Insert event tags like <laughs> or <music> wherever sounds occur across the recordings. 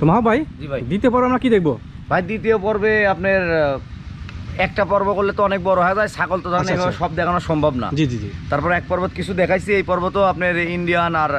তো মাহা ভাই জি ভাই। দ্বিতীয় পর্ব আমরা কি দেখব? ভাই দ্বিতীয় পর্বে আপনার একটা পর্ব করলে তো অনেক বড় হয়ে যায় ছাগল তো আচ্ছা, আচ্ছা। সব দেখানো সম্ভব না। জি জি জি। তারপর এক পর্বত কিছু দেখাইছি এই পর্ব তো আপনার ইন্ডিয়ান আর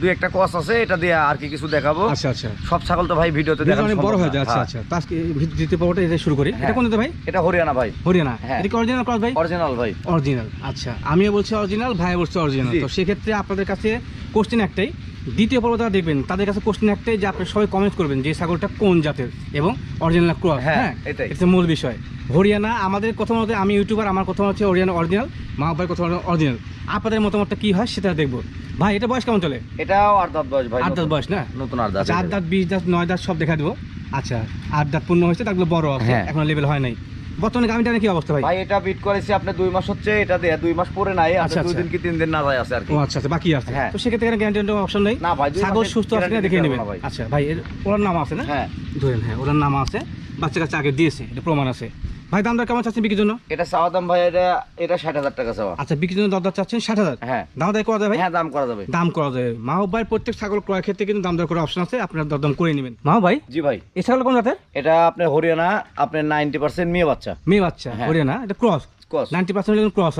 দুই একটা কস আছে এটা দিয়ে আর কি কিছু দেখাবো। আচ্ছা আচ্ছা। সব ছাগল তো ভাই ভিডিওতে ভিডিও দেখানো অনেক বড় হয়ে যায় আচ্ছা হ্যাঁ। আচ্ছা। তো আজকে দ্বিতীয় পর্বটা এটা শুরু করি। এটা হ্যাঁ। কোনটা ভাই? এটা হরিয়ানা ভাই। হরিয়ানা। হ্যাঁ। এটা কি অরিজিনাল ক্রস ভাই? অরিজিনাল ভাই। অরিজিনাল আচ্ছা। আমিও বলছি অরিজিনাল ভাই বলছে অরিজিনাল। তো সেক্ষেত্রে আপনাদের কাছে কোশ্চেন একটাই। দ্বিতীয় পর্ব যারা দেখবেন তাদের কাছে কোশ্চেন একটাই যে আপনি সবাই কমেন্ট করবেন যে ছাগলটা কোন জাতের এবং অরিজিনাল ক্রস হ্যাঁ, হ্যাঁ? এটাই। এটা মূল বিষয়। হরিয়ানা আমাদের কথা মতে আমি ইউটিউবার আমার কথা হচ্ছে হরিয়ানা অরিজিনাল মা ভাই কথা অরিজিনাল আপনাদের মতামতটা কি হয় সেটা দেখব। ভাই এটা বয়স কেমন চলে? এটাও আট দাঁত বয়স ভাই আট দাঁত বয়স না? নতুন আট দাঁত। আচ্ছা আট দাঁত বিশ দাঁত নয় দাঁত সব দেখা দেবো। আচ্ছা আট দাঁত পূর্ণ হয়েছে তাগুলো বড় আছে হ্যাঁ। এখন লেভেল হয় নাই। বর্তমানে গামিটা কি অবস্থা ভাই? ভাই এটা বিট করেছি আপনি দুই মাস হচ্ছে এটা দিয়ে দুই মাস পরে নাই আচ্ছা, দুই আচ্ছা। দিন কি তিন দিন না যায় আছে আর কি। আচ্ছা আচ্ছা বাকি আছে। হ্যাঁ। তো সেক্ষেত্রে এখানে গ্যারান্টি অপশন নেই? না ভাই ছাগল সুস্থ আছে কিনা দেখে নেবেন। না। আচ্ছা ভাই ওর ওনার নাম আছে না? হ্যাঁ। ধরেন হ্যাঁ ওনার নাম আছে বাচ্চা কাছে আগে দিয়েছে এটা প্রমাণ আছে। ভাই দাম দর কেমন চাচ্ছেন বিক্রির জন্য? এটা চাওয়া দাম ভাই এটা এটা ষাট হাজার টাকা চাওয়া। আচ্ছা বিক্রির জন্য দর দর চাচ্ছেন ষাট হাজার? হ্যাঁ। দাম দায় করা যাবে হ্যাঁ দাম করা যাবে। দাম করা যাবে মাহব ভাই প্রত্যেক ছাগল ক্রয় ক্ষেত্রে কিন্তু দাম দর করার অপশন আছে আপনার দরদাম করে নেবেন। মাহব ভাই জি ভাই। এই ছাগল কোন জাতের? এটা আপনার হরিয়ানা আপনার নাইনটি পার্সেন্ট মেয়ে বাচ্চা। মেয়ে বাচ্চা হ্যাঁ। হরিয়ানা এটা ক্রস ক্রস।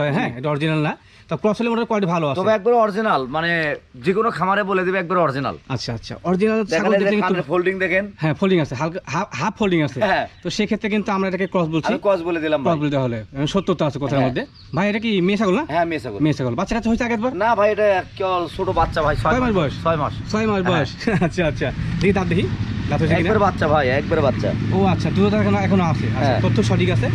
হয় হ্যাঁ এটা অরিজিনাল না। তো ক্রস হলে মোটামুটি কোয়ালিটি ভালো আছে। তবে একবার অরিজিনাল মানে যে কোনো খামারে বলে দিবে একবার অরিজিনাল আচ্ছা আচ্ছা অরিজিনাল দেখেন ছাগল এই যে দেখলে কিন্তু কানের ফোল্ডিং দেখেন। হ্যাঁ ফোল্ডিং আছে হালকা হাফ ফোল্ডিং আছে। হ্যাঁ। তো সেক্ষেত্রে কিন্তু আমরা এটাকে ক্রস বলছি। আমি কস বলে দিলাম ক্রস বলতে হলে। সত্যতা আছে কথার হ্যাঁ। মধ্যে। ভাই এটা কি মেয়ে ছাগল না? হ্যাঁ মেয়ে ছাগল। মেয়ে ছাগল। বাচ্চা কাছে হয়েছে আগের না ভাই এটা ছোট বাচ্চা ভাই ছয় মাস মাস। বয়স? ছয় মাস। ছয় মাস বয়স। <laughs> আচ্ছা আচ্ছা। দেখি দাঁত একবার বাচ্চা ভাই একবার বাচ্চা। ও আচ্ছা দু হাজার এখনও এখনও আছে। আচ্ছা হ্যাঁ। তথ্য সঠিক আছে?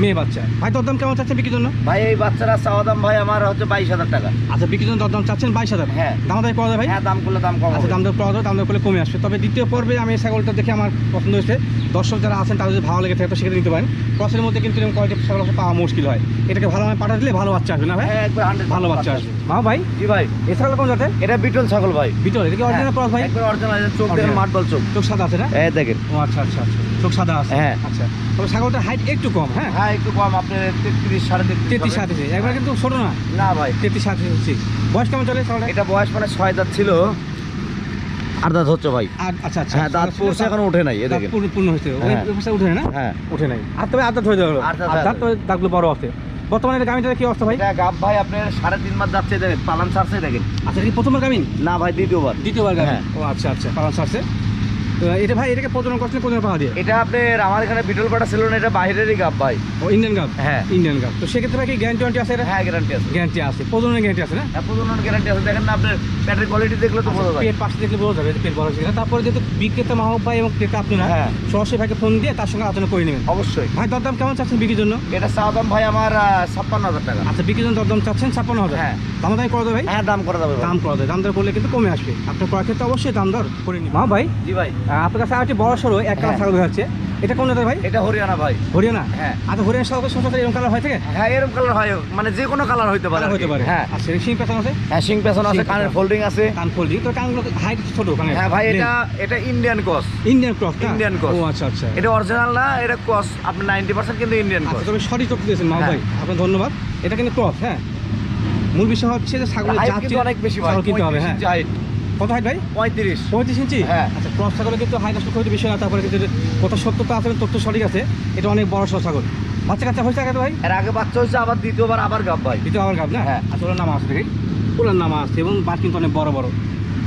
মেয়ে বাচ্চা। ভাই দরদাম কেমন চাচ্ছেন বিক্রির জন্য? ভাই এই বাচ্চারা চাওয়া দাম ভাই আমার হচ্ছে বাইশ হাজার টাকা। আচ্ছা বিক্রির জন্য দরদাম চাচ্ছেন বাইশ হাজার? হ্যাঁ। দাম দাম করা যায় ভাই? হ্যাঁ দাম করলে দাম কম আচ্ছা দাম দর করা যায় দাম দর করলে কমে আসবে। তবে দ্বিতীয় পর্বে আমি এই ছাগলটা দেখে আমার পছন্দ হয়েছে। দর্শক যারা আছেন তাদের যদি ভালো লেগে থাকে তো সেক্ষেত্রে নিতে পারেন। ক্রসের মধ্যে কিন্তু এরকম কোয়ালিটি ছাগল পাওয়া মুশকিল হয়। এটাকে ভালো মানে পাঠা দিলে ভালো বাচ্চা আসবে না ভাই? হ্যাঁ ভালো বাচ্চা আসবে। মা ভাই জি ভাই। এই ছাগল কোন জাতের? এটা বিটল ছাগল ভাই। ভিতরে এটা কি অরিজিনাল ক্রস ভাই? অরিজিনাল চোখ দেখেন মাঠ বল চোখ। চোখ সাদা আছে না? এই দেখেন। ও আচ্ছা আচ্ছা আচ্ছা। চোখ সাদা আছে। হ্যাঁ। আচ্ছা। তবে ছাগলটার হাইট একটু কম হ্যাঁ? হ্যাঁ একটু কম আপনার তেত্রিশ সাড়ে তেত্রিশ তেত্রিশ সাত ইঞ্চি একবার কিন্তু ছোট না। না ভাই। তেত্রিশ সাত ইঞ্চি বয়স কেমন চলে ছাগলটা এটা বয়স মানে ছয় দাঁত ছিল। আর দাঁত হচ্ছে ভাই। আর আচ্ছা আচ্ছা। হ্যাঁ দাঁত পড়ছে এখন ওঠে নাই এ দাঁত দেখেন পূর্ণ হয়েছে। হ্যাঁ। না? হ্যাঁ। নাই। আর তবে আদাত হয়ে যাবে আর দাঁত বড় আছে। বর্তমানে এটা গামিটার কি অবস্থা ভাই? গাব ভাই আপনার সাড়ে তিন মাস যাচ্ছে দেখেন পালান ছাড়ছে দেখেন। আচ্ছা কি প্রথমবার গামিন না ভাই দ্বিতীয়বার। দ্বিতীয়বার গামিন। ও আচ্ছা আচ্ছা পালন সারছে এটা ভাই এটাকে প্রজনন করছেন পাওয়া দিয়ে? এটা আপনার আমার এখানে বিটল পাটা ছিল না এটা বাইরেরই গাব ভাই। ও ইন্ডিয়ান গাব? হ্যাঁ। ইন্ডিয়ান গাব। তো সেক্ষেত্রে ভাই কি গ্যারান্টি আছে এটা? হ্যাঁ গ্যারান্টি আছে। গ্যারান্টি আছে। প্রজননের গ্যারান্টি আছে না? হ্যাঁ প্রজনন গ্যারান্টি আছে। দেখেন না আপনার প্যাটের কোয়ালিটি দেখলে তো বোঝা যায়। পেট পাশে দেখলে বোঝা যাবে পেট বড় কিনা। তারপরে যেহেতু বিক্রেতা মাহবুব ভাই এবং ক্রেতা আপনারা হ্যাঁ। সরাসরি ভাইকে ফোন দিয়ে তার সঙ্গে আলোচনা করে নেবেন। অবশ্যই। ভাই দরদাম কেমন চাচ্ছেন বিক্রির জন্য? এটা চাওয়া দাম ভাই আমার ছাপ্পান্ন হাজার টাকা। আচ্ছা বিক্রির জন্য দরদাম চাচ্ছেন ছাপ্পান্ন হাজার? হ্যাঁ। দাম দাম করে দেবে ভাই? হ্যাঁ দাম করা যাবে দাম করা যায়। দাম দর করলে কিন্তু কমে আসবে। আপনার করার ক্ষেত্রে অবশ্যই দাম দর করে নিন মা ভাই জি ভাই। আপনার কাছে আরেকটি বড় সড়ো এক কালার হ্যাঁ। ছাগল হচ্ছে এটা কোন জাতের ভাই? এটা হরিয়ানা ভাই। হরিয়ানা? হ্যাঁ। আচ্ছা হরিয়ানা সচরাচর এরকম কালার হয় থাকে? হ্যাঁ এরকম কালার হয়। মানে যে কোনো কালার হইতে পারে আর কি। পারে। হ্যাঁ। আচ্ছা সিং পেছন আছে? হ্যাঁ সিং পেছন আছে কানের ফোল্ডিং আছে। কান ফোল্ডিং তো কানগুলো হাইট ছোট কানে হ্যাঁ ভাই এটা এটা Indian cross Indian cross Indian cross। ও আচ্ছা আচ্ছা। এটা অরিজিনাল না এটা কস আপনি নাইনটি পার্সেন্ট কিন্তু ইন্ডিয়ান আচ্ছা তবে সঠিক তথ্য দিয়েছেন মা হ্যাঁ। ভাই আপনার ধন্যবাদ। এটা কিন্তু ক্রস হ্যাঁ। মূল বিষয় হচ্ছে যে ছাগলের জাত অনেক বেশি ভাই ছাগল কিনতে হবে হ্যাঁ। কত হাইট ভাই? পঁয়ত্রিশ। পঁয়ত্রিশ ইঞ্চি? হ্যাঁ। আচ্ছা ক্রস কিন্তু হাইট আসলে খুব বিষয় না তারপরে কিন্তু কত সত্যতা আছে তথ্য সঠিক আছে। এটা অনেক বড় ছাগল। বাচ্চা কাচ্চা হয়েছে আগে ভাই? এর আগে বাচ্চা হয়েছে আবার দ্বিতীয়বার আবার গাব ভাই। দ্বিতীয় আমার গাব না? হ্যাঁ। আচ্ছা ওনার নাম দেখি। ওনার নাম আছে এবং বাট কিন্তু অনেক বড় বড়।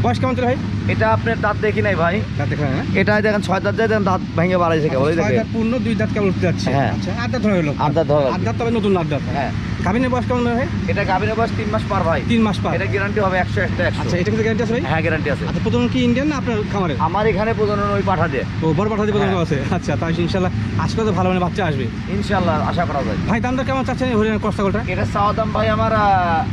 বয়স কেমন চলে ভাই? এটা আপনার দাঁত দেখি নাই ভাই। দাঁত দেখা না? এটা দেখেন ছয় দাঁত যায় দাঁত ভেঙে বাড়াইছে কেবল ছয় দাঁত পূর্ণ দুই দাঁত কেবল উঠতে যাচ্ছে। হ্যাঁ। আচ্ছা আট দাঁত ধরে হলো। আট দাঁত ধরা আট দাঁত তবে নতুন আট দাঁত। হ্যাঁ। কাবিনের বয়স কেমন ভাই? এটা গাভীর বয়স তিন মাস পার ভাই। তিন মাস পার। এটা গ্যারান্টি হবে একশো একটা আচ্ছা এটা কিন্তু গ্যারান্টি আছে ভাই? হ্যাঁ গ্যারান্টি আছে। আচ্ছা প্রথম কি ইন্ডিয়ান না আপনার খামারে আমার এখানে প্রজনন ওই পাঠা দিয়ে। ও বড় পাঠা দিয়ে প্রথম হ্যাঁ। আছে। আচ্ছা তাই ইনশাল্লাহ আজকে তো ভালো মানে বাচ্চা আসবে। ইনশাল্লাহ আশা করা যায়। ভাই দামটা কেমন চাচ্ছেন এই হরিয়ানা ক্রস এটা চাওয়া দাম ভাই আমার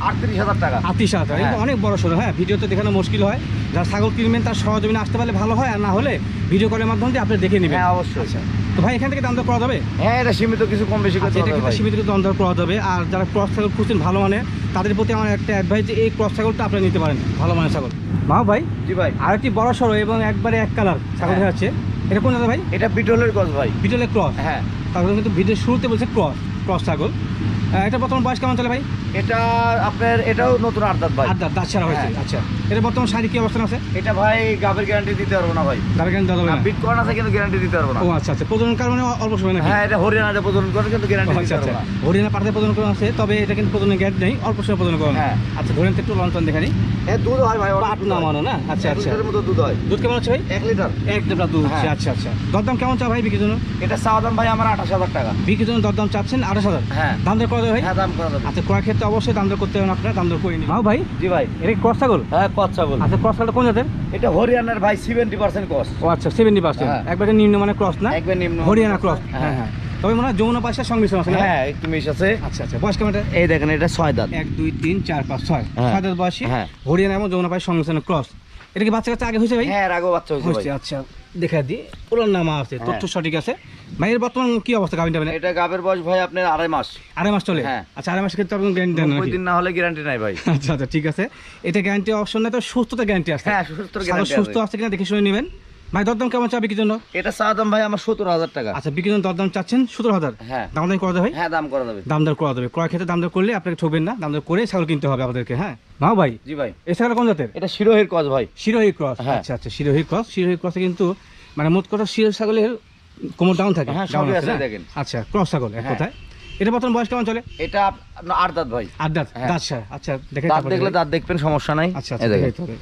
আটত্রিশ হাজার টাকা। আত্মীয় সাথে হ্যাঁ। অনেক বড় সড়ো হ্যাঁ ভিডিওতে দেখানো মুশকিল হয়। যারা ছাগল কিনবেন তার সহজমিনে আসতে পারলে ভালো হয় আর না হলে ভিডিও কলের মাধ্যমে দিয়ে আপনি দেখে নেবেন। হ্যাঁ অবশ্যই। তো ভাই এখান থেকে দাম দর করা যাবে? হ্যাঁ এটা সীমিত কিছু কম বেশি আচ্ছা, করতে এটা কিন্তু সীমিত দাম দর করা যাবে। আর যারা ক্রস ছাগল খুঁজছেন ভালো মানে তাদের প্রতি আমার একটা অ্যাডভাইস যে এই ক্রস ছাগলটা আপনি নিতে পারেন ভালো মানের ছাগল। মা ভাই জি ভাই। আর একটি বড় সড়ো এবং একবারে এক কালার ছাগল হ্যাঁ। হচ্ছে এটা কোন জায়গা ভাই? এটা বিটলের গছ ভাই। বিটলের ক্রস হ্যাঁ। তারপরে কিন্তু ভিডিওর শুরুতে বলছে ক্রস ক্রস ছাগল। এটা বর্তমান বয়স কেমন চলে ভাই? এটা আপনার এটাও নতুন আর্দাত ভাই। আট দাঁত দাঁত ছাড়া হয়েছে হ্যাঁ। আচ্ছা। এটা বর্তমান শাড়ি কি অবস্থান আছে? এটা ভাই গাবের গ্যারান্টি দিতে পারব না ভাই। দাঁড়া কেন দাদা বিট করান আছে কিন্তু গ্যারান্টি দিতে পারব না। ও আচ্ছা আচ্ছা প্রজনন কারণে অল্প সময় নাকি? হ্যাঁ এটা হরিয়ানাতে প্রচলন করে কিন্তু গ্যারান্টি আচ্ছা দিতে আচ্ছা পারব না। হরিয়ানা পাঠাতে প্রজনন করা আছে তবে এটা কিন্তু প্রজনের গ্যাট নেই অল্প সময় প্রজনন করা হ্যাঁ। আচ্ছা ধরেন একটু লঞ্চন দেখানি। এ দুধ হয় ভাই অনেক পাট না হয়। মানো না? আচ্ছা আচ্ছা। লিটারের মতো দুধ হয়। দুধ কেমন আছে ভাই? এক লিটার। এক দেবলা দুধ হচ্ছে হ্যাঁ। আচ্ছা আচ্ছা। দরদাম কেমন চা ভাই বিক্রির জন্য? এটা চাওয়া দাম ভাই আমার আঠাশ হাজার টাকা। বিক্রির জন্য দরদাম চাচ্ছেন আঠাশ হাজার? হ্যাঁ। দাম দর করা যাবে ভাই? হ্যাঁ দাম করা যাবে। আচ্ছা ক্ষেত্রে অবশ্যই দাম দর করতে হবে আপনার দাম দর করে নিন ভাই? জি ভাই। এটা ক্রস ছাগল হ্যাঁ কত ছাগল আচ্ছা ক্রস ছাগলটা কোন জাতের? এটা হরিয়ানার ভাই সেভেন্টি পার্সেন্ট কস্ট ও আচ্ছা সেভেন্টি পার্সেন্ট হ্যাঁ। একবারে নিম্ন মানে ক্রস না? একবার নিম্ন হরিয়ানা ক্রস হ্যাঁ। হ্যাঁ হ্যাঁ। তবে মনে হয় যমুনা পাশে সংমিশ্রণ আছে? হ্যাঁ একটু মিশ আছে। আচ্ছা আচ্ছা বয়স কেমন এই দেখেন এটা ছয় দাঁত। এক দুই তিন চার পাঁচ ছয়। হ্যাঁ। ছয় দাঁত বয়সী। হ্যাঁ। হরিয়ানা এবং যমুনা পাশে সংমিশ্রণ ক্রস এটা কি বাচ্চা কাচ্চা আগে হয়েছে ভাই? হ্যাঁ এর বাচ্চা হয়েছে আচ্ছা। দেখা দিই। ওলার নামা আছে হ্যাঁ। তথ্য সঠিক আছে। ভাই এর বর্তমান কি অবস্থা গাভিন মানে? এটা গাবের বয়স ভাই আপনার আড়াই মাস। আড়াই মাস চলে? হ্যাঁ। আচ্ছা আড়াই মাসের ক্ষেত্রে আপনি গ্যারান্টি দেন নাকি? দিন না হলে গ্যারান্টি নাই ভাই। আচ্ছা আচ্ছা ঠিক আছে। এটা গ্যারান্টি অপশন নেই তো সুস্থতা গ্যারান্টি আছে। হ্যাঁ সুস্থতা গ্যারান্টি গ্যারান্টি সুস্থ আছে কিনা দেখে শুনে নেবেন। ভাই দরদাম কেমন চাবে কি জন্য? এটা চাওয়া দাম ভাই আমার সত্তর হাজার টাকা। আচ্ছা বিক্রির জন্য দরদাম চাচ্ছেন সতেরো হাজার? হ্যাঁ। দাম দাম করা যাবে হ্যাঁ দাম করা যাবে। দাম দর করা যাবে। ক্রয় ক্ষেত্রে দাম দর করলে আপনাকে ঠকবেন না। দাম দর করে ছাগল কিনতে হবে আপনাদেরকে হ্যাঁ? নাও ভাই। জি ভাই। এই ছাগল কোন জাতের? এটা শিরোহির কজ ভাই। শিরোহী ক্রস। হ্যাঁ। আচ্ছা আচ্ছা শিরোহী ক্রস। শিরোহী ক্রসে কিন্তু মানে মোট কথা শিরোহী ছাগলের কোমর ডাউন থাকে। হ্যাঁ, আছে, দেখেন। আচ্ছা ক্রস ছাগল এক হ্যাঁ। কথায়। এটা বর্তমান বয়স কেমন চলে? এটা আপনার আট দাঁত ভাই। আট দাঁত? হ্যাঁ। সার। আচ্ছা দেখে দাঁত দেখলে দেখি। দাঁত দেখবেন সমস্যা নাই। আচ্ছা এই আচ্ছা দেখেন।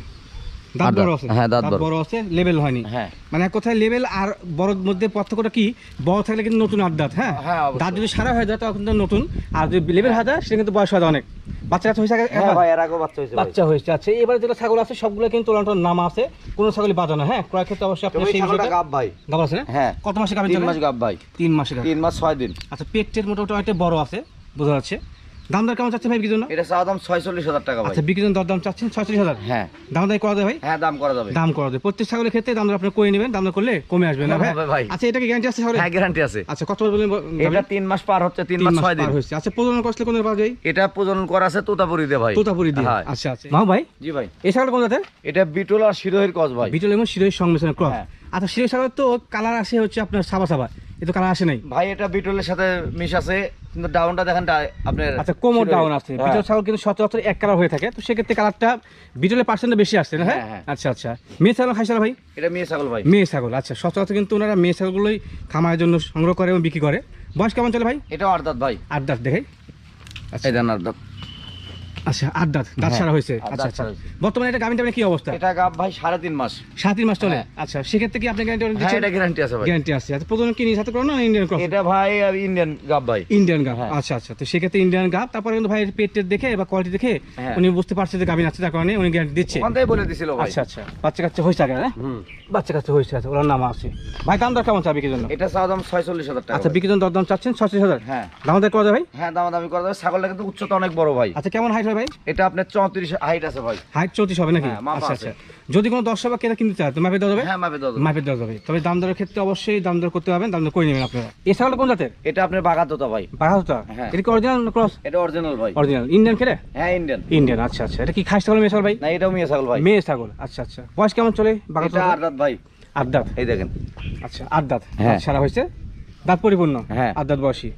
দাঁত বড় আছে? হ্যাঁ, দাঁত দাঁত বড়। বড় আছে লেভেল হয়নি। হ্যাঁ। মানে এক লেভেল আর বড়র মধ্যে পার্থক্যটা কি? বড় থাকলে কিন্তু নতুন আট দাঁত হ্যাঁ? হ্যাঁ, দাঁত যদি সারা হয়ে যায় তখন নতুন। আর যদি লেভেল হয়ে যায় সেটা কিন্তু বয়স হয় অনেক। বাচ্চা হয়েছে হ্যাঁ ভাই এর আগেও বাচ্চা হয়েছে বাচ্চা হয়েছে আচ্ছা। এবারে যেগুলো ছাগল আছে সবগুলো কিন্তু ওলান্টার নাম আছে। কোনো ছাগলই হ্যাঁ? ক্রয় ক্ষেত্রে অবশ্যই আপনি সেই বিষয়টা গাব ভাই। গাব আছে হ্যাঁ। কত মাসে তিন মাস গাব ভাই। তিন মাসে গাভী। তিন মাস ছয় দিন। আচ্ছা পেটের মোটামুটি অনেকটা বড় আছে বোঝা যাচ্ছে। দাম দর কেমন চাচ্ছে ভাই বিক্রির জন্য? এটা চাওয়া দাম ছয়চল্লিশ হাজার টাকা আচ্ছা বিক্রির জন্য দরদাম চাচ্ছেন ছয়ত্রিশ হাজার? হ্যাঁ। দাম দাম করা যায় ভাই? হ্যাঁ দাম করা যাবে। দাম করা যায়। প্রত্যেক ছাগলের ক্ষেত্রে দাম দর আপনি করে নেবেন দাম দর করলে কমে আসবে না ভাই? আচ্ছা এটা কি গ্যারান্টি আছে হ্যাঁ গ্যারান্টি আছে। আচ্ছা কত মাস বললেন এটা তিন মাস পার হচ্ছে তিন মাস ছয় দিন। হয়েছে। আচ্ছা প্রজনন কষ্টে কোন পাওয়া যায় এটা প্রজনন করা আছে তোতাপুরি দিয়ে ভাই। তোতাপুরি দিয়ে? হ্যাঁ। আচ্ছা আচ্ছা। মাও ভাই? জি ভাই। এই ছাগল কোন জাতের? এটা বিটল আর শিরোহির কজ ভাই। বিটল এবং শিরোই সংমিশ্রণ ক্রস। হ্যাঁ। আচ্ছা শিরোই ছাগলের তো কালার আসে হচ্ছে আপনার সাবা সাবা এ তো কালার আসে নাই। ভাই এটা বিটলের সাথে মিশ আছে কিন্তু ডাউনটা দেখেন আপনার আচ্ছা কোমর ডাউন আছে। বিটল ছাগল কিন্তু সচরাচর এক কালার হয়ে থাকে তো সেক্ষেত্রে কালারটা বিটলের পার্সেন্ট বেশি আসছে না হ্যাঁ হ্যাঁ। আচ্ছা আচ্ছা। মেয়ে ছাগল খাইছিল ভাই? এটা মেয়ে ছাগল ভাই। মেয়ে ছাগল আচ্ছা। সচরাচর কিন্তু ওনারা মেয়ে ছাগলগুলোই খামারের জন্য সংগ্রহ করে এবং বিক্রি করে। বয়স কেমন চলে ভাই? এটাও আট দাঁত ভাই। আট দাঁত দেখাই। আচ্ছা আট দাঁত আচ্ছা আট দাঁত দাঁত হ্যাঁ, সারা হয়েছে? আচ্ছা আচ্ছা। বর্তমানে এটা গাভিনটা কি অবস্থা? এটা গাব ভাই সাড়ে তিন মাস। সাত তিন মাস চলে? হ্যাঁ। আচ্ছা সেক্ষেত্রে কি আপনি গ্যারান্টি এটা গ্যারান্টি আছে ভাই। গ্যারান্টি আছে। আচ্ছা প্রথমে কি নিজ হাতে করো না ইন্ডিয়ান ক্রস এটা ভাই ইন্ডিয়ান গাব ভাই। ইন্ডিয়ান। আচ্ছা আচ্ছা। তো সেক্ষেত্রে ইন্ডিয়ান তারপরে কিন্তু ভাই পেট টেট দেখে বা কোয়ালিটি দেখে হ্যাঁ। উনি বুঝতে পারছে যে গাভিন আছে তার কারণে উনি গ্যারান্টি দিচ্ছে। ওখান বলে দিছিল ভাই। আচ্ছা আচ্ছা। বাচ্চা কাচ্চা হয়েছে আগে হ্যাঁ? বাচ্চা কাচ্চা হয়েছে আছে ওনার নাম আছে। ভাই দাম দর কেমন চাবে কি জন্য? এটা চাওয়া দাম ছয়চল্লিশ হাজার টাকা আচ্ছা ভাই। বিক্রি দর দাম চাচ্ছেন ছত্রিশ হাজার? হ্যাঁ। দাম দর করা ভাই? হ্যাঁ দামাদামি করা যাবে। ছাগলটা কিন্তু উচ্চতা অনেক বড় ভাই। আচ্ছা কেমন হাইট ভাই? এটা আপনার চৌত্রিশ হাইট আছে ভাই। হাইট চৌত্রিশ হবে নাকি? হ্যাঁ, আচ্ছা আচ্ছা। যদি কোনো দর্শক বা কেনা কিনতে চায় তো মাপে দেওয়া যাবে? হ্যাঁ মাপে দাও মাপে দেওয়া যাবে। তবে দাম দরের ক্ষেত্রে অবশ্যই দাম দর করতে পারবেন দাম দর করে নেবেন আপনারা। এছাড়া কোন জাতের? এটা আপনার বাগাতোতা ভাই। বাঘাহতা হ্যাঁ। এটা কি অরিজিনাল ক্রস এটা অরিজিনাল ভাই। অরিজিনাল ইন্ডিয়ান খেলে? হ্যাঁ ইন্ডিয়ান ইন্ডিয়ান আচ্ছা আচ্ছা। এটা কি খাস ছাগল মেয়ে ছাগল ভাই? না এটাও মেয়ে ছাগল ভাই। মেয়ে ছাগল আচ্ছা আচ্ছা। বয়স কেমন চলে এটা বাঘাহতা আট দাঁত ভাই। আট দাঁত? এই দেখেন। আচ্ছা আট দাঁত। হ্যাঁ। সারা হয়েছে? দাঁত পরিপূর্ণ? হ্যাঁ। আদাত বয়সী?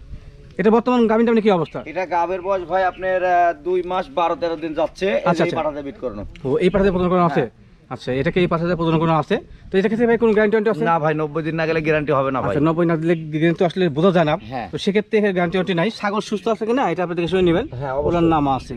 এটা বর্তমান গ্রামীণ টাউনে কি অবস্থা? এটা গাবের বয়স ভাই আপনার দুই মাস বারো তেরো দিন যাচ্ছে। আচ্ছা, এই আচ্ছা। পাঠাতে বিট করানো। ও এই পাঠাতে প্রদান করানো আছে? হ্যাঁ। আচ্ছা এটাকে এই পাঠাতে প্রদান করানো আছে? তো এটা ক্ষেত্রে ভাই কোনো গ্যারান্টি আছে? না ভাই নব্বই দিন না গেলে গ্যারান্টি হবে না ভাই। আচ্ছা নব্বই না দিলে গ্যারান্টি আসলে বোঝা যায় না। হ্যাঁ। তো সেক্ষেত্রে গ্যারান্টি নাই। ছাগল সুস্থ আছে কিনা এটা আপনি দেখে শুনে নেবেন। হ্যাঁ, ওনার নাম আছে।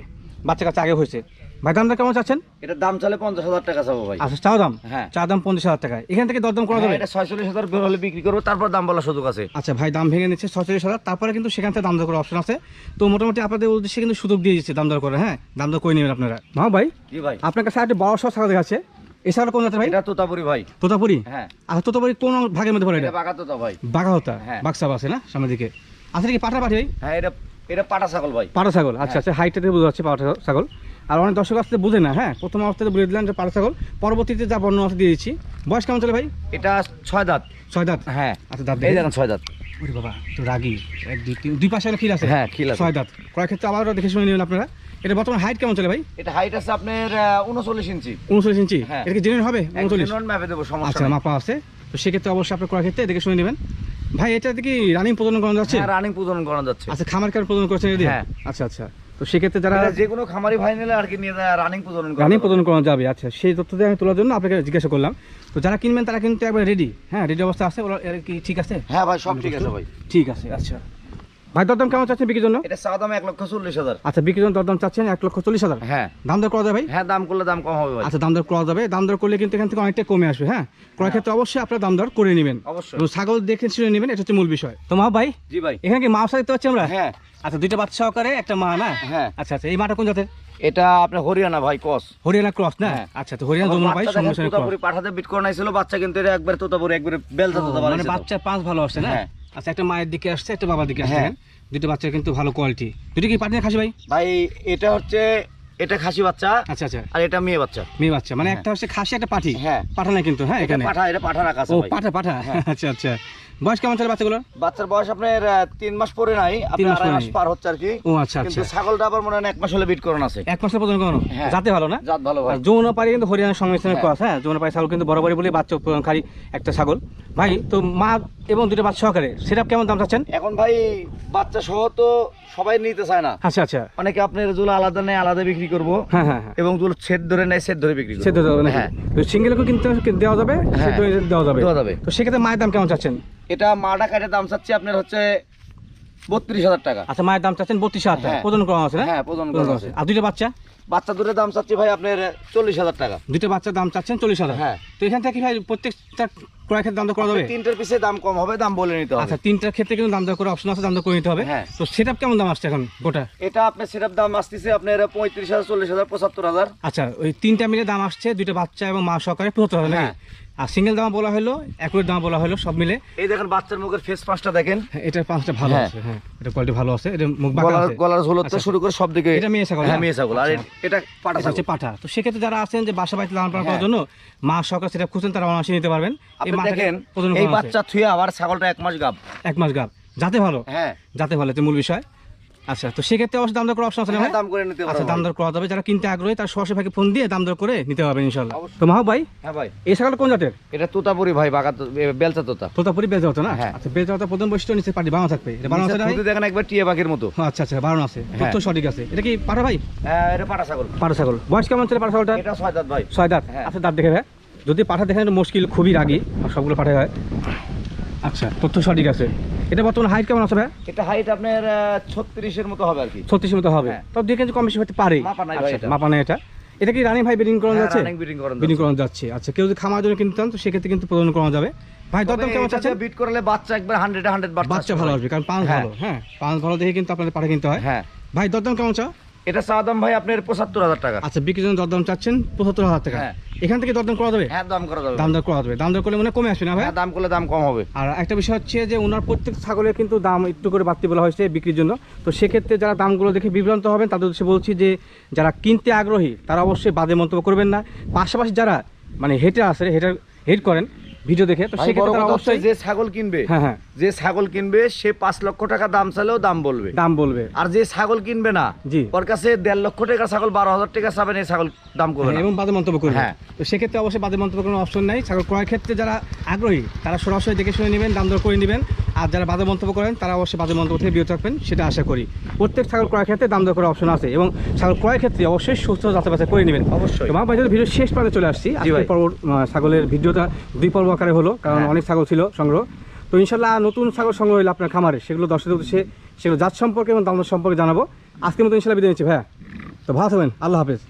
বাচ্চা কাছে আগে হয়েছে। ভাই দামটা কেমন চাচ্ছেন? এটার দাম চলে পঞ্চাশ হাজার টাকা চাবো ভাই। আচ্ছা চাও দাম? হ্যাঁ। চা দাম পঞ্চাশ হাজার টাকা এখান থেকে দরদাম করা হ্যাঁ, যাবে? এটা ছয়চল্লিশ হাজার বের হলে বিক্রি করব তারপর দাম বলার সুযোগ আছে। আচ্ছা ভাই দাম ভেঙে নিচ্ছে ছচল্লিশ হাজার। তারপরে কিন্তু সেখান থেকে দাম দর করার অপশন আছে। তো মোটামুটি আপনাদের উদ্দেশ্যে কিন্তু সুযোগ দিয়ে দিচ্ছে দাম দর করে হ্যাঁ? দাম দর করে নেবেন আপনারা। হ্যাঁ ভাই? জি ভাই? আপনার কাছে একটা সহ ছাগল দেখাচ্ছে এছাড়া কোন জাতের ভাই? এটা তোতাপুরি ভাই। তোতাপুরি? হ্যাঁ। আচ্ছা তোতাপুরি কোন ভাগের মধ্যে পড়ে এটা? এটা বাগাতোতা ভাই। বাঘা হতা হ্যাঁ। বাক্সাব আছে না সামনের দিকে? আচ্ছা কি পাঠা পাঠি ভাই? হ্যাঁ এটা এটা পাটা ছাগল ভাই। পাঠা ছাগল। আচ্ছা। আচ্ছা হাইটটা থেকে বোঝা যাচ্ছে পাঠা ছাগল। আর অনেক দর্শক আসতে বুঝে না হ্যাঁ? প্রথম অবস্থাতে বলে দিলাম যে পাঠা ছাগল পরবর্তীতে যা বর্ণ আছে দিয়ে দিচ্ছি বয়স কেমন চলে ভাই? এটা ছয় দাঁত। ছয় দাঁত? হ্যাঁ। আচ্ছা দাঁত এই দেখেন ছয় দাঁত। ওরে বাবা তো রাগি। এক দুই তিন দুই পাশে খিল আছে? হ্যাঁ, খিল আছে। ছয় দাঁত। কয়েক ক্ষেত্রে আবারও দেখে শুনে নেবেন আপনারা। এটা বর্তমান হাইট কেমন চলে ভাই? এটা হাইট আছে আপনার উনচল্লিশ ইঞ্চি। উনচল্লিশ ইঞ্চি? হ্যাঁ। এটা কি জেনুইন হবে? উনচল্লিশ? দেবো সমস্যা আচ্ছা মাপা আছে। তো সেক্ষেত্রে অবশ্যই আপনার করার ক্ষেত্রে দেখে শুনে নেবেন। ভাই এটা কি রানিং প্রদান করা যাচ্ছে? হ্যাঁ রানিং প্রজনন করানো যাচ্ছে। আচ্ছা খামার কার প্রদান করেছেন হ্যাঁ। আচ্ছা আচ্ছা। তো সেক্ষেত্রে যারা যে কোনো খামারি ভাই নিলে আর কি নিয়ে যায় রানিং প্রজনন রানিং। প্রদান করা যাবে আচ্ছা। সেই তথ্য দিয়ে আমি তোলার জন্য আপনাকে জিজ্ঞাসা করলাম। তো যারা কিনবেন তারা কিন্তু একবার রেডি হ্যাঁ রেডি অবস্থা আছে ওরা কি ঠিক আছে? হ্যাঁ ভাই সব ঠিক আছে ভাই। ঠিক আছে আচ্ছা। ভাই দরদাম কেমন চাচ্ছেন বিক্রির জন্য? এটা চা দাম এক লক্ষ চল্লিশ হাজার। আচ্ছা বিক্রির জন্য দরদাম চাচ্ছেন এক লক্ষ চল্লিশ হাজার? হ্যাঁ। দাম দর করা যাবে ভাই? হ্যাঁ দাম করলে দাম কম হবে আচ্ছা দাম দর করা যাবে। দাম দর করলে কিন্তু এখান থেকে অনেকটা কমে আসবে হ্যাঁ? ক্রয় ক্ষেত্রে অবশ্যই আপনার দাম দর করে নেবেন। অবশ্যই। ছাগল দেখে শুনে নেবেন এটা হচ্ছে মূল বিষয়। তো মা ভাই জি ভাই। এখানে কি মা দেখতে পাচ্ছি আমরা? হ্যাঁ। আচ্ছা দুইটা বাচ্চা সহকারে একটা মা না? হ্যাঁ। আচ্ছা আচ্ছা এই মাটা কোন জাতের? এটা আপনার হরিয়ানা ভাই কস হরিয়ানা ক্রস না? হ্যাঁ। আচ্ছা তো হরিয়ানা যমুনা ভাই সঙ্গে সঙ্গে ক্রস। পাঠাতে বিট করে নাইছিল বাচ্চা কিন্তু এটা একবার তোতাপুরি একবার বেলতা মানে বাচ্চা পাঁচ ভালো আসছে না? হ্যাঁ। আচ্ছা একটা মায়ের দিকে আসছে একটা বাবার দিকে আসছে হ্যাঁ। দুটো বাচ্চা কিন্তু ভালো কোয়ালিটি দুটো কি পাঠিয়ে খাসি ভাই? ভাই এটা হচ্ছে এটা খাসি বাচ্চা আচ্ছা আচ্ছা। আর এটা মেয়ে বাচ্চা। মেয়ে বাচ্চা মানে। একটা হচ্ছে খাসি একটা পাঠি। হ্যাঁ। পাঠা না কিন্তু হ্যাঁ এখানে। পাঠা এটা পাঠা রাখা আছে ও পাঠা পাঠা। আচ্ছা আচ্ছা। বয়স কেমন চলে বাচ্চাগুলো বাচ্চার বয়স আপনার তিন মাস পরে নাই আপনার আড়াই মাস পার হচ্ছে আর কি। ও আচ্ছা কিন্তু আচ্ছা। ছাগলটা আবার মনে হয় এক মাস হলে বিট করানো আছে। এক মাসের পর্যন্ত কোনো জাতে যাতে ভালো না? জাত ভালো ভাই। যৌন পাড়ি কিন্তু হরিয়ানার সংমিশ্রণের হ্যাঁ। ক্রস হ্যাঁ? যৌন পাড়ি ছাগল কিন্তু বরাবরই বলে বাচ্চা উৎপাদনকারী একটা ছাগল। ভাই তো মা এবং দুটো বাচ্চা সহকারে সেটা কেমন দাম চাচ্ছেন? এখন ভাই বাচ্চা সহ তো সবাই নিতে চায় না। আচ্ছা আচ্ছা। অনেকে আপনার জুলো আলাদা নেয় আলাদা বিক্রি করব। হ্যাঁ হ্যাঁ হ্যাঁ। এবং যেগুলো সেট ধরে নেয় সেট ধরে বিক্রি ছেদ নাকি হ্যাঁ। তো সিঙ্গেলকেও কিন্তু দেওয়া যাবে? হ্যাঁ। দেওয়া যাবে? দেওয়া যাবে। তো সেক্ষেত্রে মায়ের দাম কেমন চাচ্ছেন? এটা মাটা কাটে দাম চাচ্ছি আপনার হচ্ছে বত্রিশ হাজার টাকা। আচ্ছা মায়ের দাম চাচ্ছেন বত্রিশ হাজার টাকা। হ্যাঁ। প্রজন আছে হ্যাঁ প্রজন আছে। আর দুইটা বাচ্চা? বাচ্চা দুটোর দাম চাচ্ছি ভাই আপনার চল্লিশ হাজার টাকা। দুইটা বাচ্চার দাম চাচ্ছেন চল্লিশ হাজার? হ্যাঁ। তো এখান থেকে ভাই প্রত্যেকটা ক্রয় ক্ষেত্রে দাম দর করা যাবে? তিনটার পিছে দাম কম হবে দাম বলে নিতে হবে। আচ্ছা তিনটার ক্ষেত্রে কিন্তু দাম দর করে অপশন আছে দাম দর করে নিতে হবে। হ্যাঁ। তো সেটা কেমন দাম আসছে এখন গোটা? এটা আপনার সেটার দাম আসতেছে আপনার পঁয়ত্রিশ হাজার চল্লিশ হাজার পঁচাত্তর হাজার। আচ্ছা ওই তিনটা মিলে দাম আসছে দুইটা বাচ্চা এবং মা সহকারে পঁচাত্তর হাজার হ্যাঁ। আর সিঙ্গেল দাম বলা হলো একুরের দাম বলা হলো সব মিলে। এই দেখেন বাচ্চার মুখের ফেস পাঁচটা দেখেন। হ্যাঁ, এটার পাঁচটা ভালো হ্যাঁ। আছে হ্যাঁ এটা কোয়ালিটি ভালো আছে এটা মুখ বাঁকা গলার আছে। গলার ঝোলত আচ্ছা। শুরু করে সব দিকে এটা মেয়ে ছাগল, হ্যাঁ না? মেয়ে ছাগল। আর আচ্ছা। এটা পাটা হচ্ছে ছাগল। তো সেক্ষেত্রে যারা আছেন যে বাসা বাড়িতে লালন পালন করার হ্যাঁ। জন্য মা সহকারে সেটা খুঁজছেন তারা অনায়াসে নিতে পারবেন। এই দেখেন এই বাচ্চা থুয়ে আবার ছাগলটা এক মাস গাব। এক মাস গাব। যাতে ভালো। হ্যাঁ। যাতে ভালো এটা মূল বিষয়। আচ্ছা তো সেক্ষেত্রে অবশ্যই দাম দর করার অপশন আছে না হ্যাঁ, দাম করে নিতে আচ্ছা দাম দর করা যাবে। যারা কিনতে আগ্রহী তার সরাসরি ভাইকে ফোন দিয়ে দাম দর করে নিতে হবে ইনশাল্লাহ। তো ভাই হ্যাঁ ভাই। এই কোন জাতের? এটা তোতাপুরি ভাই বাগা বেলচা তোতা। তোতাপুরি বেজা হতো না? হ্যাঁ। আচ্ছা বেজা হতো প্রথম বৈশিষ্ট্য নিচে পাটি থাকবে। এটা আছে না? দেখেন একবার টিয়ে পাখির মতো। আচ্ছা আচ্ছা বানানো আছে। হ্যাঁ। তথ্য সঠিক আছে। এটা কি পাঠা ভাই? হ্যাঁ, এটা পাটা ছাগল। পাঠা ছাগল। বয়স কেমন ছিল পাঠা ছাগলটা এটা ছয় দাঁত ভাই। ছয় দাঁত। আচ্ছা দাঁত দেখে ভাই। যদি পাঠা দেখেন মুশকিল খুবই রাগি। সবগুলো পাঠা হয়। আচ্ছা তথ্য সঠিক আছে। এটা বর্তমানে হাইট কেমন আছে ভাই? এটা হাইট আপনার ছত্রিশের মতো হবে আর কি। ছত্রিশ মতো হবে। হ্যাঁ। তবে দুই কেজি কম বেশি হতে পারে। মাপা নাই আচ্ছা, এটা। এটা। কি রানিং ভাই বিডিং করানো যাচ্ছে? রানিং বিডিং করানো যাচ্ছে। আচ্ছা কেউ যদি খামার জন্য কিনতে চান তো সেক্ষেত্রে কিন্তু প্রদান করা যাবে। ভাই দরদাম কেমন চাচ্ছেন? বিট করলে বাচ্চা একবার হান্ড্রেড হান্ড্রেড বাচ্চা ভালো আসবে কারণ পাঁচ হ্যাঁ। ভালো। হ্যাঁ পাঁচ ভালো দেখে কিন্তু আপনাদের পাঠা কিনতে হয়। হ্যাঁ। ভাই দরদাম কেমন চা এটা চা দাম ভাই আপনার পঁচাত্তর হাজার টাকা। আচ্ছা বিক্রির জন্য দরদাম চাচ্ছেন? পঁচাত্তর হাজার টাকা। হ্যাঁ। এখান থেকে দরদাম করা যাবে? হ্যাঁ দাম করা যাবে। দাম দর করা যাবে। দাম দর করলে মনে কমে আসবে না ভাই? হ্যাঁ দাম করলে দাম কম হবে। আর একটা বিষয় হচ্ছে যে ওনার প্রত্যেক ছাগলের কিন্তু দাম একটু করে বাড়তি বলা হয়েছে বিক্রির জন্য। তো সেক্ষেত্রে যারা দামগুলো দেখে বিভ্রান্ত হবেন তাদের উদ্দেশ্যে বলছি যে যারা কিনতে আগ্রহী তারা অবশ্যই বাদে মন্তব্য করবেন না। পাশাপাশি যারা মানে হেটে আসে হেটার হেট করেন ভিডিও দেখে তো সেক্ষেত্রে অবশ্যই যে ছাগল কিনবে হ্যাঁ হ্যাঁ। যে ছাগল কিনবে সে পাঁচ লক্ষ টাকা দাম চালেও দাম বলবে। দাম বলবে। আর যে ছাগল কিনবে না জি। ওর কাছে দেড় লক্ষ টাকা ছাগল বারো হাজার টাকা চাবেন এই ছাগল দাম করবে হ্যাঁ, এবং বাদে মন্তব্য করবে। হ্যাঁ। তো সেক্ষেত্রে অবশ্যই বাদে মন্তব্য কোনো অপশন নাই। ছাগল ক্রয়ের ক্ষেত্রে যারা আগ্রহী তারা সরাসরি দেখে শুনে নেবেন দাম দর করে নেবেন। আর যারা বাজে মন্তব্য করেন তারা অবশ্যই বাজে মন্তব্য থেকে বিরত থাকবেন সেটা আশা করি। প্রত্যেক ছাগল ক্রয়ের ক্ষেত্রে দাম দর করার অপশন আছে এবং ছাগল ক্রয়ের ক্ষেত্রে অবশ্যই সুস্থ যাচাই বাছাই করে নেবেন। অবশ্যই। মা ভাই ভিডিও শেষ পর্বে চলে আসছি। আজকের পর্ব ছাগলের ভিডিওটা দুই পর্ব আকারে হলো কারণ হ্যাঁ। অনেক ছাগল ছিল সংগ্রহ। তো ইনশাল্লাহ নতুন ছাগল সংগ্রহ হলো আপনার খামারে। সেগুলো দর্শকদের উদ্দেশ্যে সেগুলো জাত সম্পর্কে এবং দাম দর সম্পর্কে জানাব। আজকের মতো ইনশাল্লাহ বিদায় নিচ্ছি ভাইয়া। তো ভালো থাকবেন। আল্লাহ হাফেজ।